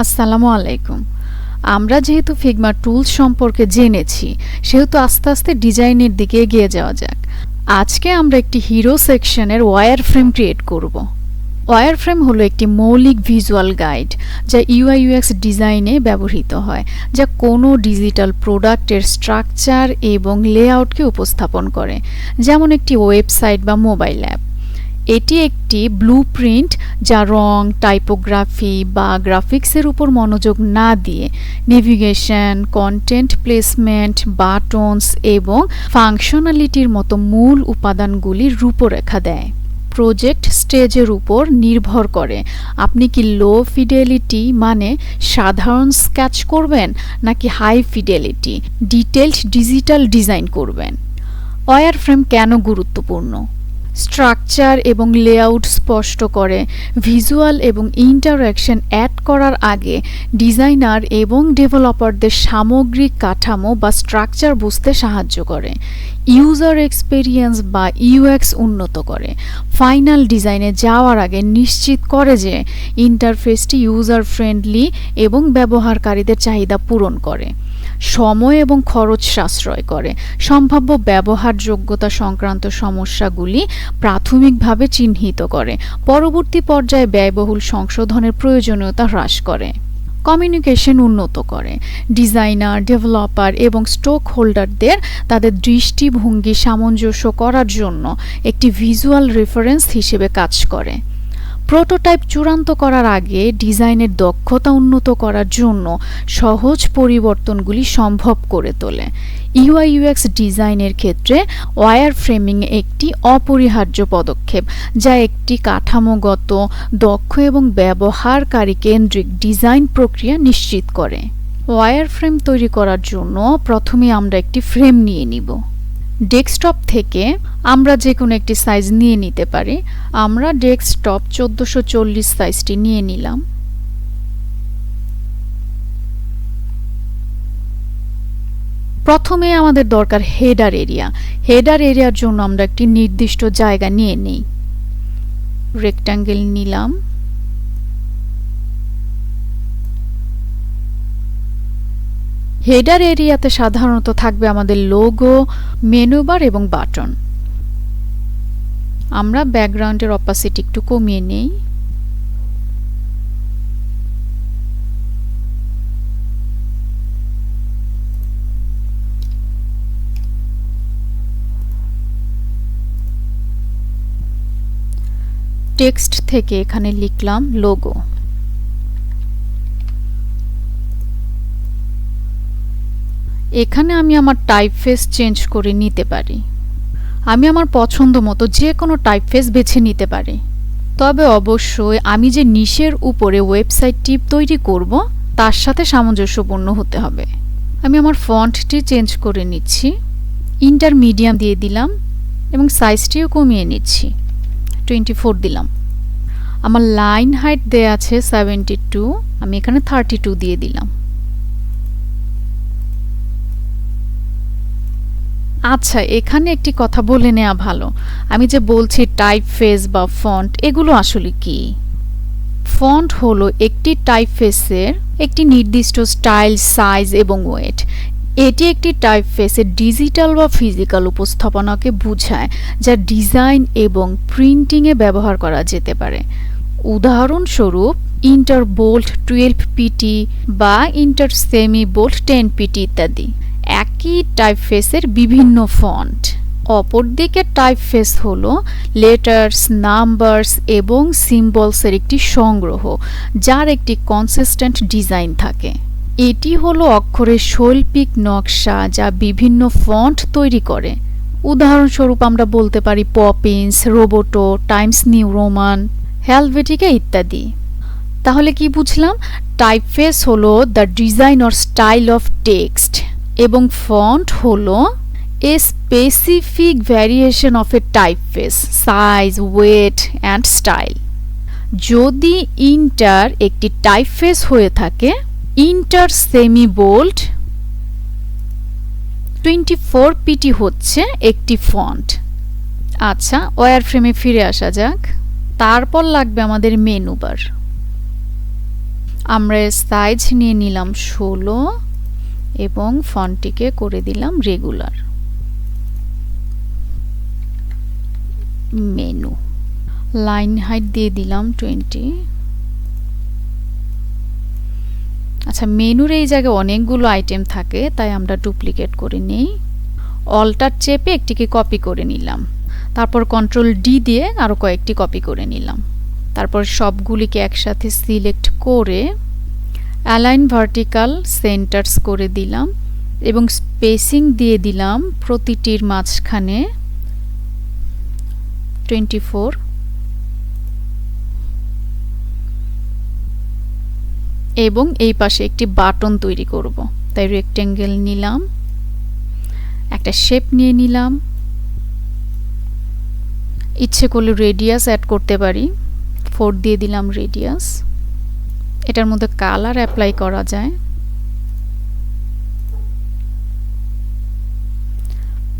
আসসালামু আলাইকুম। আমরা যেহেতু ফিগমা টুলস সম্পর্কে জেনেছি, সেহেতু আস্তে আস্তে ডিজাইনের দিকে এগিয়ে যাওয়া যাক। আজকে আমরা একটি হিরো সেকশনের ওয়্যার ফ্রেম ক্রিয়েট করব। ওয়্যার ফ্রেম হলো একটি মৌলিক ভিজুয়াল গাইড যা ইউআই ইউএক্স ডিজাইনে ব্যবহৃত হয়, যা কোনো ডিজিটাল প্রোডাক্টের স্ট্রাকচার এবং লেআউটকে উপস্থাপন করে, যেমন একটি ওয়েবসাইট বা মোবাইল অ্যাপ এটি একটি ব্লু প্রিন্ট যা রং টাইপোগ্রাফি বা গ্রাফিক্সের উপর মনোযোগ না দিয়ে নেভিগেশন কন্টেন্ট প্লেসমেন্ট বাটনস এবং ফাংশনালিটির মতো মূল উপাদানগুলির রূপরেখা দেয়। প্রজেক্ট স্টেজের উপর নির্ভর করে। আপনি কি লো ফিডেলিটি মানে সাধারণ স্কেচ করবেন, নাকি high fidelity detailed digital design করবেন? ওয়্যার ফ্রেম কেন গুরুত্বপূর্ণ? স্ট্রাকচার এবং লেআউট স্পষ্ট করে। ভিজুয়াল এবং ইন্টারঅ্যাকশন অ্যাড করার আগে ডিজাইনার এবং ডেভেলপারদের সামগ্রিক কাঠামো বা স্ট্রাকচার বুঝতে সাহায্য করে। ইউজার এক্সপেরিয়েন্স বা ইউএক্স উন্নত করে। ফাইনাল ডিজাইনে যাওয়ার আগে নিশ্চিত করে যে ইন্টারফেসটি ইউজার ফ্রেন্ডলি এবং ব্যবহারকারীদের চাহিদা পূরণ করে। সময় এবং খরচ সাশ্রয় করে। সম্ভাব্য ব্যবহারযোগ্যতা সংক্রান্ত সমস্যাগুলি প্রাথমিকভাবে চিহ্নিত করে। পরবর্তী পর্যায়ে ব্যয়বহুল সংশোধনের প্রয়োজনীয়তা হ্রাস করে। কমিউনিকেশন উন্নত করে। ডিজাইনার, ডেভেলপার এবং স্টোক হোল্ডারদের তাদের দৃষ্টিভঙ্গি সামঞ্জস্য করার জন্য একটি ভিজুয়াল রেফারেন্স হিসেবে কাজ করে। প্রোটোটাইপ চূড়ান্ত করার আগে ডিজাইনের দক্ষতা উন্নত করার জন্য সহজ পরিবর্তনগুলি সম্ভব করে তোলে। ইউআই ইউএক্স ডিজাইনের ক্ষেত্রে ওয়্যার ফ্রেমিং একটি অপরিহার্য পদক্ষেপ, যা একটি কাঠামোগত, দক্ষ এবং ব্যবহারকারী কেন্দ্রিক ডিজাইন প্রক্রিয়া নিশ্চিত করে। ওয়্যার ফ্রেম তৈরি করার জন্য প্রথমে আমরা একটি ফ্রেম নিয়ে নিব। ডেস্কটপ থেকে আমরা যে কোনো একটি সাইজ নিয়ে নিতে পারি। আমরা ডেস্কটপ চোদ্দোশো চল্লিশ সাইজটি নিয়ে নিলাম। প্রথমে আমাদের দরকার হেডার এরিয়া হেডার এরিয়ার জন্য আমরা একটি নির্দিষ্ট জায়গা নিয়ে নিই। রেক্ট্যাঙ্গেল নিলাম। হেডার এরিয়াতে সাধারণত থাকবে আমাদের লোগো, মেনুবার এবং বাটন। আমরা ব্যাকগ্রাউন্ডের অপাসিটি একটু কমিয়ে নেই। টেক্সট থেকে এখানে লিখলাম লোগো। এখানে আমি আমার টাইপ ফেস চেঞ্জ করে নিতে পারি। আমি আমার পছন্দ মতো যে কোনো টাইপ ফেস বেছে নিতে পারি। তবে অবশ্যই আমি যে নিশের উপরে ওয়েবসাইট টিপ তৈরি করব, তার সাথে সামঞ্জস্যপূর্ণ হতে হবে। আমি আমার ফন্টটি চেঞ্জ করে নিচ্ছি ইন্টারমিডিয়াম দিয়ে দিলাম এবং সাইজটিও কমিয়ে নিচ্ছি। টোয়েন্টি ফোর দিলাম। আমার লাইন হাইট দেয়া আছে সেভেন্টি টু আমি এখানে থার্টি টু দিয়ে দিলাম। আচ্ছা এখানে একটি কথা বলে নেওয়া ভালো। আমি যে বলছি টাইপ ফেস বা ফন্ট এগুলো আসলে কি? ফন্ট হলো একটি টাইপ ফেসের একটি নির্দিষ্ট স্টাইল সাইজ এবং ওয়েট এটি একটি টাইপ ফেসের ডিজিটাল বা ফিজিক্যাল উপস্থাপনাকে বোঝায়, যা ডিজাইন এবং প্রিন্টিংয়ে ব্যবহার করা যেতে পারে। উদাহরণস্বরূপ ইন্টার বোল্ট টুয়েলভ পিটি বা Inter semi bold ten PT ইত্যাদি। একই টাইপফেসের বিভিন্ন ফন্ট অপরদিকে টাইপফেস হলো লেটার্স নাম্বারস এবং সিম্বলসের একটি সংগ্রহ, যার একটি কনসিস্টেন্ট ডিজাইন থাকে। এটি হলো অক্ষরের শৈল্পিক নকশা যা বিভিন্ন ফন্ট তৈরি করে। উদাহরণস্বরূপ আমরা বলতে পারি Poppins Roboto Times New Roman Helvetica ইত্যাদি। তাহলে কি বুঝলাম? টাইপফেস হলো the design or style of text এবং ফন্ট হলো a specific variation of a typeface size weight and style যদি ইন্টার একটি টাইপফেস হয়ে থাকে Inter semi bold twenty four PT হচ্ছে একটি ফন্ট আচ্ছা ওয়ার ফ্রেমে ফিরে আসা যাক। তারপর লাগবে আমাদের মেনু বার আমরা সাইজ নিয়ে নিলাম ষোলো। এবং ফন্টটিকে করে দিলাম রেগুলার। মেনু। লাইন হাইট দিয়ে দিলাম টোয়েন্টি। আচ্ছা মেনুর এই জায়গায় অনেকগুলো আইটেম থাকে, তাই আমরা ডুপ্লিকেট করে নিই। অল্টার চেপে একটিকে কপি করে নিলাম। তারপর কন্ট্রোল ডি দিয়ে আরও কয়েকটি কপি করে নিলাম। তারপর সবগুলিকে একসাথে সিলেক্ট করে অ্যালাইন ভার্টিক্যাল সেন্টার্স করে দিলাম এবং স্পেসিং দিয়ে দিলাম প্রতিটির মাঝখানে টোয়েন্টি ফোর। এবং এই পাশে একটি বাটন তৈরি করব। তাই রেক্টেঙ্গেল নিলাম। একটা শেপ নিয়ে নিলাম। ইচ্ছে করলে রেডিয়াস অ্যাড করতে পারি। ফোর দিয়ে দিলাম রেডিয়াস এটার মধ্যে কালার অ্যাপ্লাই করা যায়।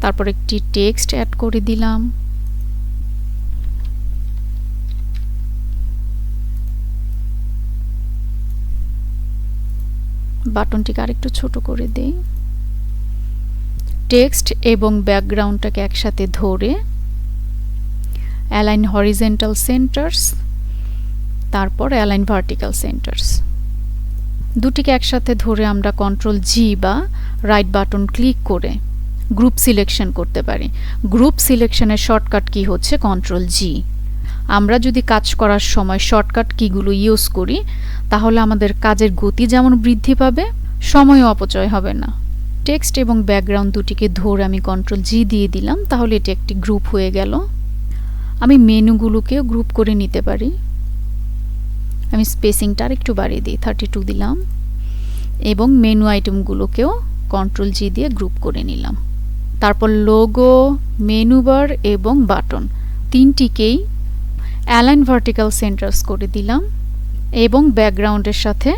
তারপর একটি টেক্সট অ্যাড করে দিলাম। বাটনটিকে আরেকটু ছোট করে দেই। টেক্সট এবং ব্যাকগ্রাউন্ডটাকে একসাথে ধরে। Align horizontal centers. তারপর অ্যালাইন ভার্টিক্যাল সেন্টার্স দুটিকে একসাথে ধরে আমরা কন্ট্রোল জি বা রাইট বাটন ক্লিক করে গ্রুপ সিলেকশন করতে পারি। গ্রুপ সিলেকশনের শর্টকাট কি হচ্ছে? কন্ট্রোল জি আমরা যদি কাজ করার সময় শর্টকাট কিগুলো ইউজ করি, তাহলে আমাদের কাজের গতি যেমন বৃদ্ধি পাবে, সময়ও অপচয় হবে না। টেক্সট এবং ব্যাকগ্রাউন্ড দুটিকে ধরে আমি কন্ট্রোল জি দিয়ে দিলাম, তাহলে এটি একটি গ্রুপ হয়ে গেল। আমি মেনুগুলোকেও গ্রুপ করে নিতে পারি। আমি স্পেসিংটা আর একটু বাড়িয়ে দিই থার্টি টু দিলাম এবং মেনু আইটেমগুলোকেও কন্ট্রোল জি দিয়ে গ্রুপ করে নিলাম। তারপর লোগো মেনু বার এবং বাটন তিনটিকেই অ্যালাইন ভার্টিক্যাল সেন্টার্স করে দিলাম এবং ব্যাকগ্রাউন্ডের সাথে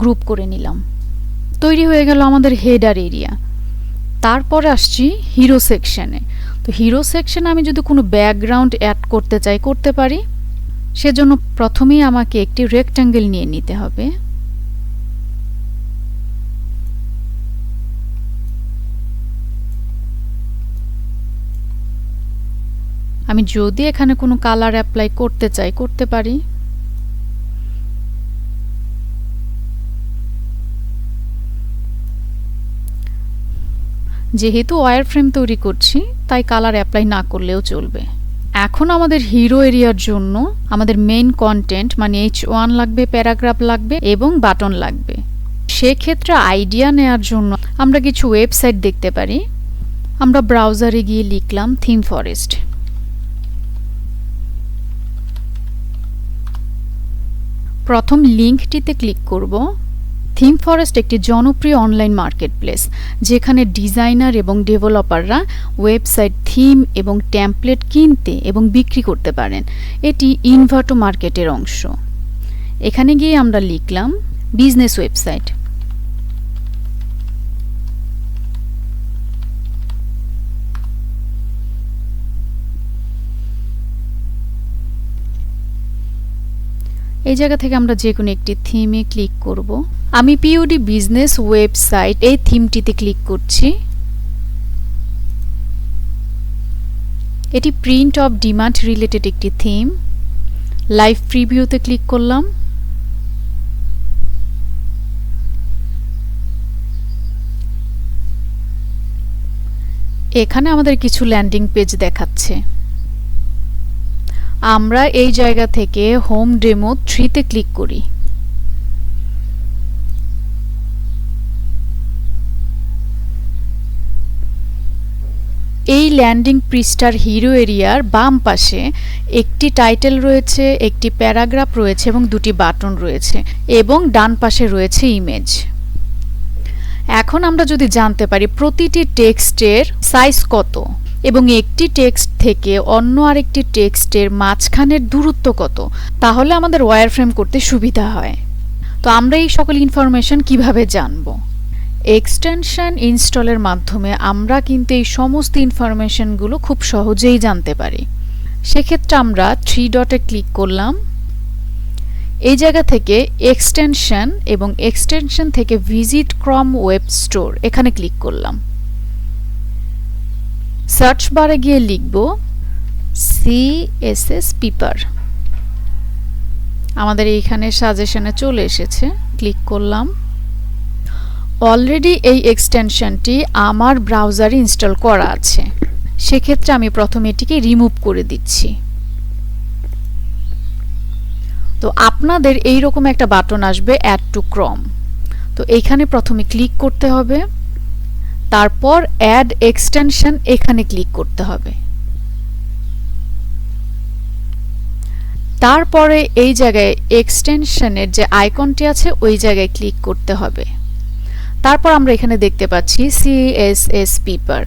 গ্রুপ করে নিলাম। তৈরি হয়ে গেল আমাদের হেডার এরিয়া তারপরে আসছি হিরো সেকশনে তো হিরো সেকশনে আমি যদি কোনো ব্যাকগ্রাউন্ড অ্যাড করতে চাই, করতে পারি? সেজন্য প্রথমেই আমাকে একটি রেক্ট্যাঙ্গেল নিয়ে নিতে হবে। আমি যদি এখানে কোনো কালার অ্যাপ্লাই করতে চাই, করতে পারি। যেহেতু ওয়ার ফ্রেম তৈরি করছি, তাই কালার অ্যাপ্লাই না করলেও চলবে। এখন আমাদের হিরো এরিয়ার জন্য আমাদের মেইন কন্টেন্ট মানে এইচ ওয়ান লাগবে প্যারাগ্রাফ লাগবে এবং বাটন লাগবে। সেক্ষেত্রে আইডিয়া নেয়ার জন্য আমরা কিছু ওয়েবসাইট দেখতে পারি। আমরা ব্রাউজারে গিয়ে লিখলাম থিম ফরেস্ট প্রথম লিঙ্কটিতে ক্লিক করব। থিম ফরেস্ট একটি জনপ্রিয় অনলাইন মার্কেট প্লেস যেখানে ডিজাইনার এবং ডেভেলপাররা ওয়েবসাইট, থিম এবং ট্যাম্পলেট কিনতে এবং বিক্রি করতে পারেন। এটি ইনভার্টো মার্কেটের অংশ। এখানে গিয়ে আমরা লিখলাম, বিজনেস ওয়েবসাইট। এই জায়গা থেকে আমরা যে কোনো একটি থিমে ক্লিক করব। আমি পিওডি বিজনেস ওয়েবসাইট এই থিমটিতে ক্লিক করছি। এটি প্রিন্ট অফ ডিমান্ড রিলেটেড একটি থিম লাইভ প্রিভিউতে ক্লিক করলাম। এখানে আমাদের কিছু ল্যান্ডিং পেজ দেখাচ্ছে। আমরা এই জায়গা থেকে হোম ডেমো থ্রিতে ক্লিক করি। এই ল্যান্ডিং পৃষ্ঠার হিরো এরিয়ার বাম পাশে একটি টাইটেল রয়েছে, একটি প্যারাগ্রাফ রয়েছে এবং দুটি বাটন রয়েছে এবং ডান পাশে রয়েছে ইমেজ এখন আমরা যদি জানতে পারি প্রতিটি টেক্সটের সাইজ কত। এবং একটি টেক্সট থেকে অন্য আরেকটি টেক্সটের মাঝখানের দূরত্ব কত? তাহলে আমাদের ওয়্যার ফ্রেম করতে সুবিধা হয়। তো আমরা এই সকল ইনফরমেশন কীভাবে জানব? এক্সটেনশন ইনস্টলের মাধ্যমে আমরা কিন্তু এই সমস্ত ইনফরমেশনগুলো খুব সহজেই জানতে পারি। সেক্ষেত্রে আমরা থ্রি ডটে ক্লিক করলাম। এই জায়গা থেকে এক্সটেনশন এবং এক্সটেনশন থেকে ভিজিট ক্রম ওয়েব স্টোর এখানে ক্লিক করলাম। সার্চ বারে গিয়ে লিখব সিএসএস পিপার আমাদের এইখানে সাজেশনে চলে এসেছে। ক্লিক করলাম। অলরেডি এই এক্সটেনশনটি আমার ব্রাউজারে ইনস্টল করা আছে। সেক্ষেত্রে আমি প্রথমে এটিকে রিমুভ করে দিচ্ছি। তো আপনাদের এই রকম একটা বাটন আসবে অ্যাড টু ক্রম তো এইখানে প্রথমে ক্লিক করতে হবে। তারপর অ্যাড এক্সটেনশন এখানে ক্লিক করতে হবে। তারপরে এই জায়গায় এক্সটেনশনের যে আইকনটি আছে, ওই জায়গায় ক্লিক করতে হবে। তারপর আমরা এখানে দেখতে পাচ্ছি সিএসএস পিপার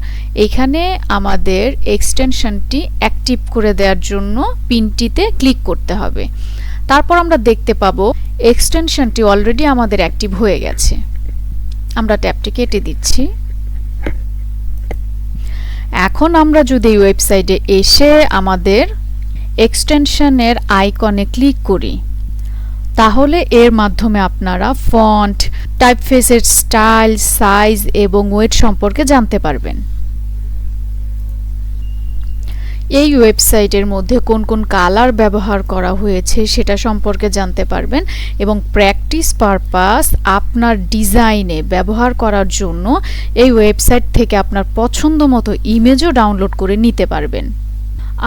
এখানে আমাদের এক্সটেনশনটি অ্যাক্টিভ করে দেওয়ার জন্য পিনটিতে ক্লিক করতে হবে। তারপর আমরা দেখতে পাবো এক্সটেনশনটি অলরেডি আমাদের অ্যাক্টিভ হয়ে গেছে। আমরা ট্যাবটি কেটে দিচ্ছি। এখন আমরা যদি এই ওয়েবসাইটে এসে আমাদের এক্সটেনশনের আইকনে ক্লিক করি, তাহলে এর মাধ্যমে আপনারা ফন্ট, টাইপফেসের স্টাইল, সাইজ এবং ওয়েট সম্পর্কে জানতে পারবেন। এই ওয়েবসাইটের মধ্যে কোন কোন কালার ব্যবহার করা হয়েছে সেটা সম্পর্কে জানতে পারবেন এবং প্র্যাকটিস পারপাস আপনার ডিজাইনে ব্যবহার করার জন্য এই ওয়েবসাইট থেকে আপনার পছন্দ মতো ইমেজও ডাউনলোড করে নিতে পারবেন।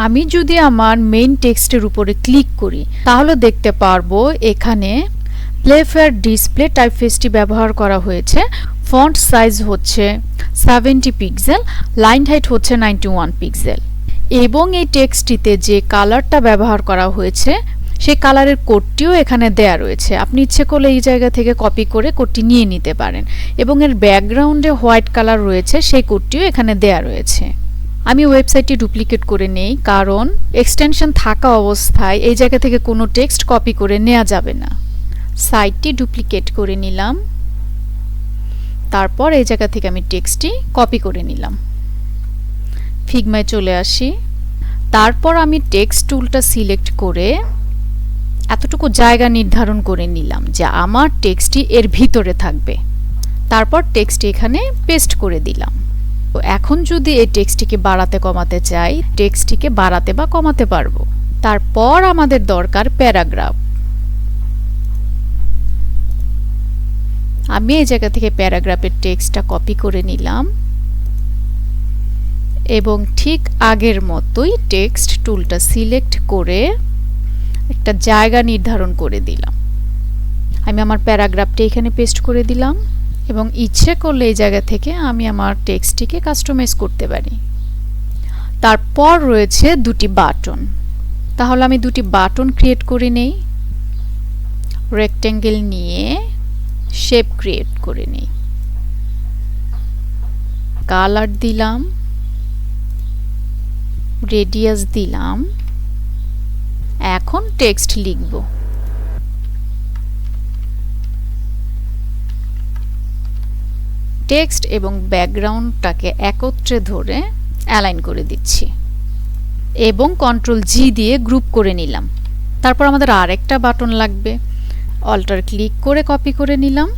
আমি যদি আমার মেইন টেক্সটের উপরে ক্লিক করি, তাহলে দেখতে পারব এখানে প্লেফেয়ার ডিসপ্লে টাইপফেসটি ব্যবহার করা হয়েছে। ফন্ট সাইজ হচ্ছে সেভেন্টি পিক্সেল লাইন হাইট হচ্ছে নাইনটি ওয়ান পিক্সেল এবং এই টেক্সটটিতে যে কালারটা ব্যবহার করা হয়েছে, সেই কালারের কোডটিও এখানে দেয়া রয়েছে। আপনি ইচ্ছে করলে এই জায়গা থেকে কপি করে কোডটি নিয়ে নিতে পারেন। এবং এর ব্যাকগ্রাউন্ডে হোয়াইট কালার রয়েছে, সেই কোডটিও এখানে দেয়া রয়েছে। আমি ওয়েবসাইটটি ডুপ্লিকেট করে নেই, কারণ এক্সটেনশন থাকা অবস্থায় এই জায়গা থেকে কোনো টেক্সট কপি করে নেওয়া যাবে না। সাইটটি ডুপ্লিকেট করে নিলাম। তারপর এই জায়গা থেকে আমি টেক্সটটি কপি করে নিলাম। ফিগমায় চলে আসি। তারপর আমি টেক্সট টুলটা সিলেক্ট করে এতটুকু জায়গা নির্ধারণ করে নিলাম যে আমার টেক্সটটি এর ভিতরে থাকবে। তারপর টেক্সটটি এখানে পেস্ট করে দিলাম। তো এখন যদি এই টেক্সটটিকে বাড়াতে কমাতে চাই, টেক্সটটিকে বাড়াতে বা কমাতে পারব। তারপর আমাদের দরকার প্যারাগ্রাফ। আমি এই জায়গা থেকে প্যারাগ্রাফের টেক্সটটা কপি করে নিলাম। এবং ঠিক আগের মতোই টেক্সট টুলটা সিলেক্ট করে একটা জায়গা নির্ধারণ করে দিলাম। আমি আমার প্যারাগ্রাফটা এখানে পেস্ট করে দিলাম এবং ইচ্ছে করলে এই জায়গা থেকে আমি আমার টেক্সটটিকে কাস্টমাইজ করতে পারি। তারপর রয়েছে দুটি বাটন। তাহলে আমি দুটি বাটন ক্রিয়েট করে নেই। রেক্ট্যাঙ্গেল নিয়ে শেপ ক্রিয়েট করে নেই। কালার দিলাম। রেডিয়াস দিলাম। এখন টেক্সট লিখব। টেক্সট এবং ব্যাকগ্রাউন্ডটাকে একত্রে ধরে অ্যালাইন করে দিচ্ছি। এবং কন্ট্রোল জি দিয়ে গ্রুপ করে নিলাম। তারপর আমাদের আরেকটা বাটন লাগবে। অল্টার ক্লিক করে কপি করে নিলাম।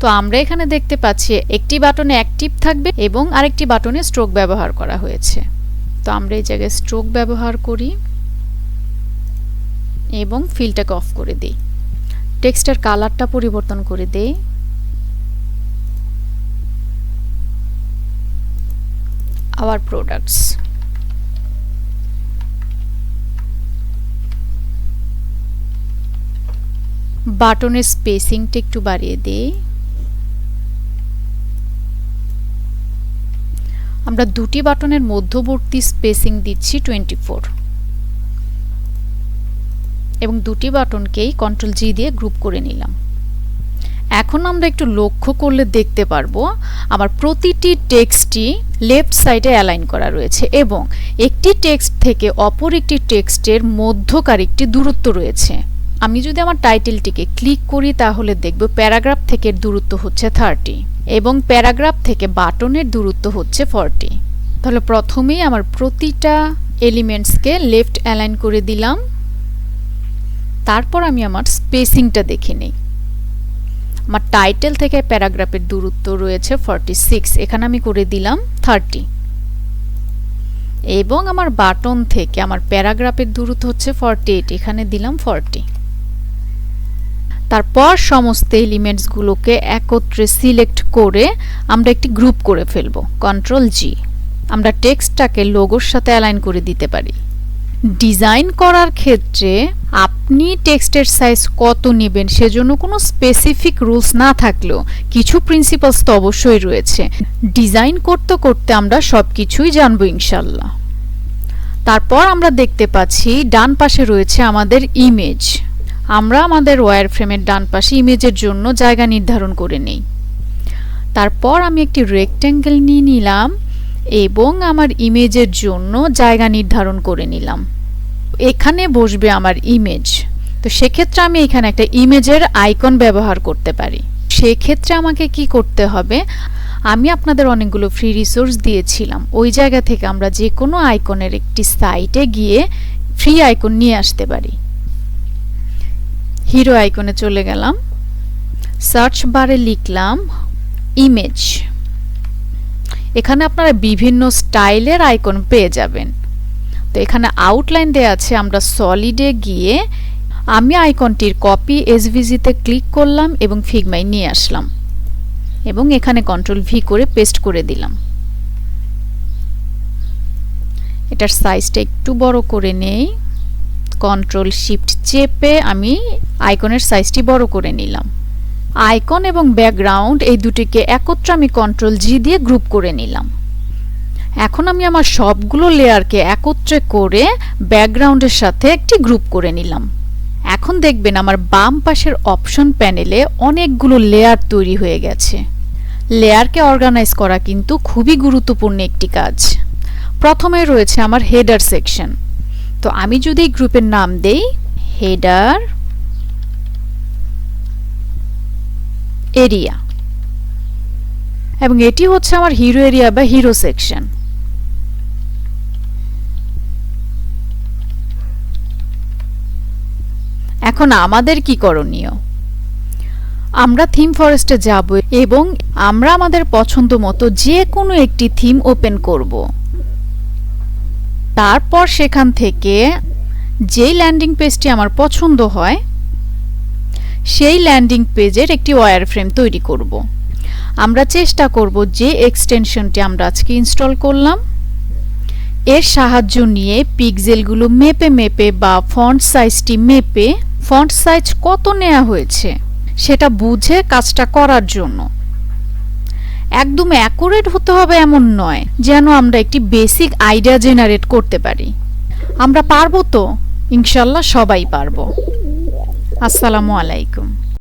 তো আমরা এখানে দেখতে পাচ্ছি একটি বাটনে অ্যাক্টিভ থাকবে এবং আরেকটি বাটনে স্ট্রোক ব্যবহার করা হয়েছে। তো আমরা এই জায়গায় স্ট্রোক ব্যবহার করি এবং ফিলটাকে অফ করে দিই। টেক্সটের কালারটা পরিবর্তন করে দেই। আওয়ার প্রোডাক্টস বাটনের স্পেসিংটা একটু বাড়িয়ে দেই। আমরা দুটি বাটনের মধ্যবর্তী স্পেসিং দিচ্ছি টোয়েন্টি ফোর। এবং দুটি বাটনকেই কন্ট্রোল জি দিয়ে গ্রুপ করে নিলাম। এখন আমরা একটু লক্ষ্য করলে দেখতে পারব, আমার প্রতিটি টেক্সটই লেফট সাইডে অ্যালাইন করা রয়েছে এবং একটি টেক্সট থেকে অপর একটি টেক্সটের মধ্যকার একটি দূরত্ব রয়েছে। আমি যদি আমার টাইটেলটিকে ক্লিক করি তাহলে দেখব প্যারাগ্রাফ থেকে দূরত্ব হচ্ছে থার্টি এবং প্যারাগ্রাফ থেকে বাটনের দূরত্ব হচ্ছে ফর্টি। তাহলে প্রথমেই আমার প্রতিটা এলিমেন্টসকে লেফট অ্যালাইন করে দিলাম। তারপর আমি আমার স্পেসিংটা দেখে নিই। আমার টাইটেল থেকে প্যারাগ্রাফের দূরত্ব রয়েছে ফর্টি সিক্স, এখানে আমি করে দিলাম থার্টি। এবং আমার বাটন থেকে আমার প্যারাগ্রাফের দূরত্ব হচ্ছে ফর্টি এইট, এখানে দিলাম ফর্টি। তারপর সমস্ত এলিমেন্টসগুলোকে একত্রে সিলেক্ট করে আমরা একটি গ্রুপ করে ফেলব, কন্ট্রোল জি। আমরা টেক্সটটাকে লোগোর সাথে অ্যালাইন করে দিতে পারি। ডিজাইন করার ক্ষেত্রে আপনি টেক্সটের সাইজ কত নেবেন সেজন্য কোনো স্পেসিফিক রুলস না থাকলেও কিছু প্রিন্সিপালস তো অবশ্যই রয়েছে। ডিজাইন করতে করতে আমরা সব কিছুই জানব ইনশাল্লাহ। তারপর আমরা দেখতে পাচ্ছি ডান পাশে রয়েছে আমাদের ইমেজ। আমরা আমাদের ওয়্যার ফ্রেমের ডান পাশে ইমেজের জন্য জায়গা নির্ধারণ করে নেই। তারপর আমি একটি রেক্ট্যাঙ্গেল নিয়ে নিলাম এবং আমার ইমেজের জন্য জায়গা নির্ধারণ করে নিলাম। এখানে বসবে আমার ইমেজ তো সেক্ষেত্রে আমি এখানে একটা ইমেজের আইকন ব্যবহার করতে পারি। সেক্ষেত্রে আমাকে কি করতে হবে? আমি আপনাদের অনেকগুলো ফ্রি রিসোর্স দিয়েছিলাম। ওই জায়গা থেকে আমরা যে কোনো আইকনের একটি সাইটে গিয়ে ফ্রি আইকন নিয়ে আসতে পারি। হিরো আইকনে চলে গেলাম। সার্চ বারে লিখলাম ইমেজ এখানে আপনারা বিভিন্ন স্টাইলের আইকন পেয়ে যাবেন। তো এখানে আউটলাইন দেওয়া আছে, আমরা সলিডে গিয়ে আমি আইকনটির কপি এসভিজিতে ক্লিক করলাম এবং ফিগমাই নিয়ে আসলাম। এবং এখানে কন্ট্রোল ভি করে পেস্ট করে দিলাম। এটার সাইজটা একটু বড় করে নেই। কন্ট্রোল শিফট চেপে আমি আইকনের সাইজটি বড় করে নিলাম। আইকন এবং ব্যাকগ্রাউন্ড এই দুটিকে একত্রে আমি কন্ট্রোল জি দিয়ে গ্রুপ করে নিলাম। এখন আমি আমার সবগুলো লেয়ারকে একত্রে করে ব্যাকগ্রাউন্ডের সাথে একটি গ্রুপ করে নিলাম। এখন দেখবেন আমার বাম পাশের অপশন প্যানেলে অনেকগুলো লেয়ার তৈরি হয়ে গেছে। লেয়ারকে অর্গানাইজ করা কিন্তু খুবই গুরুত্বপূর্ণ একটি কাজ। প্রথমে রয়েছে আমার হেডার সেকশন। তো আমি যদি গ্রুপের নাম দেই, হেডার এরিয়া। এবং এটি হচ্ছে আমার হিরো এরিয়া বা হিরো সেকশন এখন আমাদের কি করণীয়? আমরা থিম ফরেস্টে যাব এবং আমরা আমাদের পছন্দ মতো যে কোনো একটি থিম ওপেন করব। তারপর সেখান থেকে যেই ল্যান্ডিং পেজটি আমার পছন্দ হয় সেই ল্যান্ডিং পেজের একটি ওয়্যার ফ্রেম তৈরি করব। আমরা চেষ্টা করব যে এক্সটেনশনটি আমরা আজকে ইনস্টল করলাম। এর সাহায্য নিয়ে পিক্সেলগুলো মেপে মেপে বা ফন্ট সাইজটি মেপে ফন্ট সাইজ কত নেওয়া হয়েছে সেটা বুঝে কাজটা করার জন্য। একদম অ্যাকুরেট হতে হবে এমন নয় যেন আমরা একটি বেসিক আইডিয়া জেনারেট করতে পারি। আমরা পারব তো? ইনশাল্লাহ সবাই পারব। আসসালামু আলাইকুম।